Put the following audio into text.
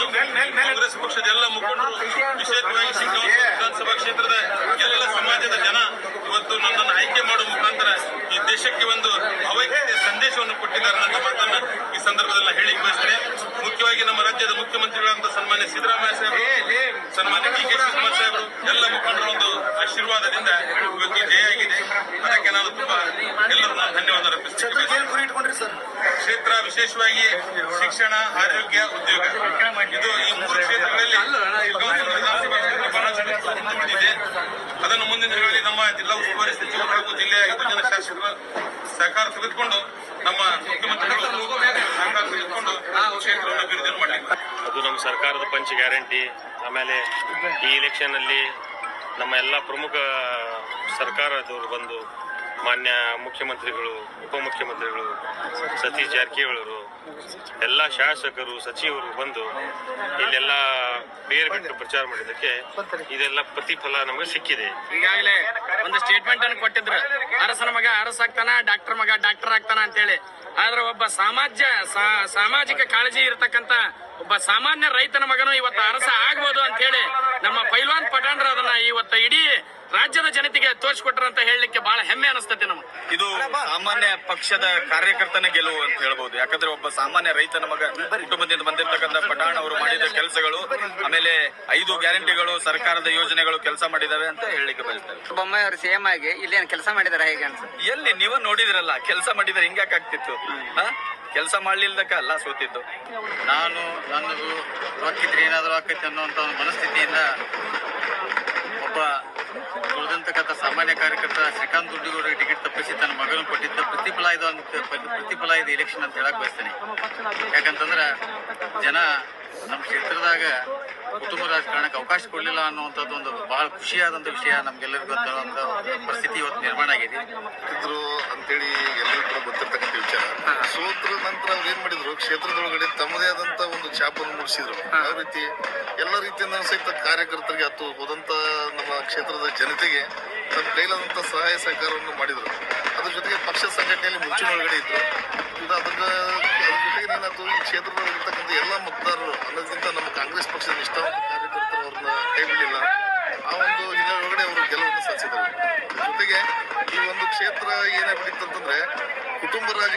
ಕಾಂಗ್ರೆಸ್ ಪಕ್ಷದ ಎಲ್ಲ ಮುಖಂಡರು ವಿಶೇಷವಾಗಿ ಸಿಂಗಾಂವ್ ವಿಧಾನಸಭಾ ಕ್ಷೇತ್ರದ ಎಲ್ಲ ಸಮಾಜದ ಜನ ಇವತ್ತು ನನ್ನನ್ನು ಆಯ್ಕೆ ಮಾಡುವ ಮುಖಾಂತರ ಈ ದೇಶಕ್ಕೆ ಒಂದು ಅವೈಜ್ಞತೆ ಸಂದೇಶವನ್ನು ಕೊಟ್ಟಿದ್ದಾರೆ ನನ್ನ ಮಾತನ್ನ ಈ ಸಂದರ್ಭದಲ್ಲಿ ಹೇಳಿಕೆ ಬಯಸ್ತೇನೆ. ಮುಖ್ಯವಾಗಿ ನಮ್ಮ ರಾಜ್ಯದ ಮುಖ್ಯಮಂತ್ರಿಗಳಂತ ಸನ್ಮಾನ್ಯ ಸಿದ್ದರಾಮಯ್ಯ ಸಾಹೇಬರು ಸನ್ಮಾನ್ಯ ಡಿ ಕೆ ಶಿವಕುಮಾರ್ ಸಾಹೇಬರು ಎಲ್ಲ ಮುಖಂಡರ ಒಂದು ಆಶೀರ್ವಾದದಿಂದ ಇವತ್ತು ಜಯ ಆಗಿದೆ. ಅದಕ್ಕೆ ನಾನು ತುಂಬಾ ಎಲ್ಲರೂ ಧನ್ಯವಾದ ಅರ್ಪಿಸ್ತೇನೆ ಕ್ಷೇತ್ರ ವಿಶೇಷವಾಗಿ ಶಿಕ್ಷಣ ಆರೋಗ್ಯ ಉದ್ಯೋಗ. ತೆಗೆದುಕೊಂಡು ನಮ್ಮ ಮುಖ್ಯಮಂತ್ರಿಗಳು ಅದು ನಮ್ಮ ಸರ್ಕಾರದ ಪಂಚ ಗ್ಯಾರಂಟಿ. ಆಮೇಲೆ ಈ ಎಲೆಕ್ಷನ್ ಅಲ್ಲಿ ನಮ್ಮ ಎಲ್ಲ ಪ್ರಮುಖ ಸರ್ಕಾರದವರು ಬಂದು ಮಾನ್ಯ ಮುಖ್ಯಮಂತ್ರಿಗಳು, ಉಪಮುಖ್ಯಮಂತ್ರಿಗಳು, ಸತೀಶ್ ಜಾರಕಿಹೊಳಿ ಎಲ್ಲ ಶಾಸಕರು, ಸಚಿವರು ಬಂದು ಇಲ್ಲೆಲ್ಲ ಬೇರೆ ಬಿಟ್ಟು ಪ್ರಚಾರ ಮಾಡಿದಕ್ಕೆ ಇದೆಲ್ಲ ಪ್ರತಿಫಲ ನಮಗೆ ಸಿಕ್ಕಿದೆ. ಈಗಾಗಲೇ ಒಂದು ಸ್ಟೇಟ್ಮೆಂಟ್ ಅನ್ನು ಕೊಟ್ಟಿದ್ರು. ಅರಸನ ಮಗ ಅರಸ ಆಗ್ತಾನ ಡಾಕ್ಟರ್ ಮಗ ಡಾಕ್ಟರ್ ಆಗ್ತಾನ ಅಂತೇಳಿ. ಆದ್ರೆ ಒಬ್ಬ ಸಮಾಜ ಸಾ- ಸಾಮಾಜಿಕ ಕಾಳಜಿ ಇರತಕ್ಕಂತ ಒಬ್ಬ ಸಾಮಾನ್ಯ ರೈತನ ಮಗನು ಇವತ್ತು ಅರಸ ಆಗ್ಬೋದು ಅಂತ ಹೇಳಿ ನಮ್ಮ ಪೈಲ್ವಾನ್ ಪಟಾಣ್ರ ಅದನ್ನ ಇವತ್ತು ಇಡೀ ರಾಜ್ಯದ ಜನತೆಗೆ ತೋರಿಸಿಕೊಟ್ರ ಅಂತ ಹೇಳಲಿಕ್ಕೆ ಬಹಳ ಹೆಮ್ಮೆ ಅನಿಸ್ತತೆ ನಮಗೆ. ಇದು ಸಾಮಾನ್ಯ ಪಕ್ಷದ ಕಾರ್ಯಕರ್ತನ ಗೆಲುವು ಅಂತ ಹೇಳ್ಬೋದು. ಯಾಕಂದ್ರೆ ಒಬ್ಬ ಸಾಮಾನ್ಯ ರೈತನ ಮಗ ಕುಟುಂಬದಿಂದ ಬಂದಿರತಕ್ಕಂತ ಪಠಾಣ ಅವರು ಮಾಡಿದ ಕೆಲಸಗಳು ಆಮೇಲೆ ಐದು ಗ್ಯಾರಂಟಿಗಳು ಸರ್ಕಾರದ ಯೋಜನೆಗಳು ಕೆಲಸ ಮಾಡಿದಾವೆ ಅಂತ ಹೇಳಲಿಕ್ಕೆ ಬಯಸ್ತೇವೆ ಬೊಮ್ಮಾಯಿ ಅವರು ಸೇಮ್ ಆಗಿ ಏನು ಕೆಲಸ ಮಾಡಿದಾರೆ ಹೇಗೆ ಅಂತ? ಎಲ್ಲಿ ನೀವು ನೋಡಿದ್ರಲ್ಲ ಕೆಲಸ ಮಾಡಿದ್ರೆ ಹಿಂಗ್ಯಾಕೆ ಆಗ್ತಿತ್ತು ಕೆಲಸ ಮಾಡ್ಲಿಲ್ದಕ್ಕ ಅಲ್ಲ ಸೋತಿತ್ತು ನಾನು ನನ್ನದು ರೊಕ್ಕಿದ್ರೆ ಏನಾದರೂ ಆಕೈತೆ ಅನ್ನೋ ಒಂದು ಮನಸ್ಥಿತಿಯಿಂದ ಒಬ್ಬ ಉಳಿದಂತಕ್ಕಂಥ ಸಾಮಾನ್ಯ ಕಾರ್ಯಕರ್ತ ಶ್ರೀಕಾಂತ್ ದುಡ್ಡಿಗೌಡರಿಗೆ ಟಿಕೆಟ್ ತಪ್ಪಿಸಿ ತನ್ನ ಮಗನ ಕೊಟ್ಟಿದ್ದ ಪ್ರತಿಫಲ ಇದು ಅಂತ ಪ್ರತಿಫಲ ಇದು ಎಲೆಕ್ಷನ್ ಅಂತ ಹೇಳಕ್ ಬಯಸ್ತೇನೆ. ಯಾಕಂತಂದ್ರೆ ಜನ ನಮ್ಮ ಕ್ಷೇತ್ರದಾಗ ಕುಟುಂಬ ರಾಜಕಾರಣಕ್ಕೆ ಅವಕಾಶ ಕೊಡಲಿಲ್ಲ ಅನ್ನುವಂಥದ್ದು ಒಂದು ಬಹಳ ಖುಷಿಯಾದಂಥ ವಿಷಯ ನಮ್ಗೆಲ್ಲರಿಗೂ ಒಂದು ಪರಿಸ್ಥಿತಿ ಇವತ್ತು ನಿರ್ಮಾಣ ಆಗಿದೆ. ಇದ್ರು ಅಂತೇಳಿ ಸೋತ್ರ ನಂತರ ಅವ್ರು ಏನ್ ಮಾಡಿದ್ರು? ಕ್ಷೇತ್ರದೊಳಗಡೆ ತಮ್ಮದೇ ಆದಂತ ಒಂದು ಛಾಪನ್ನು ಮೂಡಿಸಿದ್ರು ಯಾವ ರೀತಿ? ಎಲ್ಲ ರೀತಿಯಿಂದ ಸಹಿತ ಕಾರ್ಯಕರ್ತರಿಗೆ ಅಥವಾ ಹೋದಂತ ನಮ್ಮ ಕ್ಷೇತ್ರದ ಜನತೆಗೆ ತಮ್ಮ ಕೈಲಾದಂತ ಸಹಾಯ ಸಹಕಾರವನ್ನು ಮಾಡಿದ್ರು. ಅದ್ರ ಜೊತೆಗೆ ಪಕ್ಷ ಸಂಘಟನೆಯಲ್ಲಿ ಮುಂಚೂಣಿಯೊಳಗಡೆ ಇದ್ರು. ಇದು ಅದನ್ನ ಅದ್ರ ಜೊತೆಗೆ ಏನಾಯ್ತು ಈ ಕ್ಷೇತ್ರದಲ್ಲಿ ಇರ್ತಕ್ಕಂಥ ಎಲ್ಲ ಮತದಾರರು ಅನ್ನೋದಕ್ಕಿಂತ ನಮ್ಮ ಕಾಂಗ್ರೆಸ್ ಪಕ್ಷದ ಇಷ್ಟ ಕಾರ್ಯಕರ್ತರು ಅವ್ರನ್ನ ಕೈ ಬಿಡಲಿಲ್ಲ ಆ ಒಂದು ಹಿನ್ನೆಲೆಯೊಳಗಡೆ ಅವರು ಗೆಲುವನ್ನು ಸಾಧಿಸಿದರು. ಜೊತೆಗೆ ಈ ಒಂದು ಕ್ಷೇತ್ರ ಏನಾಗ್ಬಿಟ್ಟಿತ್ತು ಅಂತಂದ್ರೆ ಕುಟುಂಬ ರಾಜ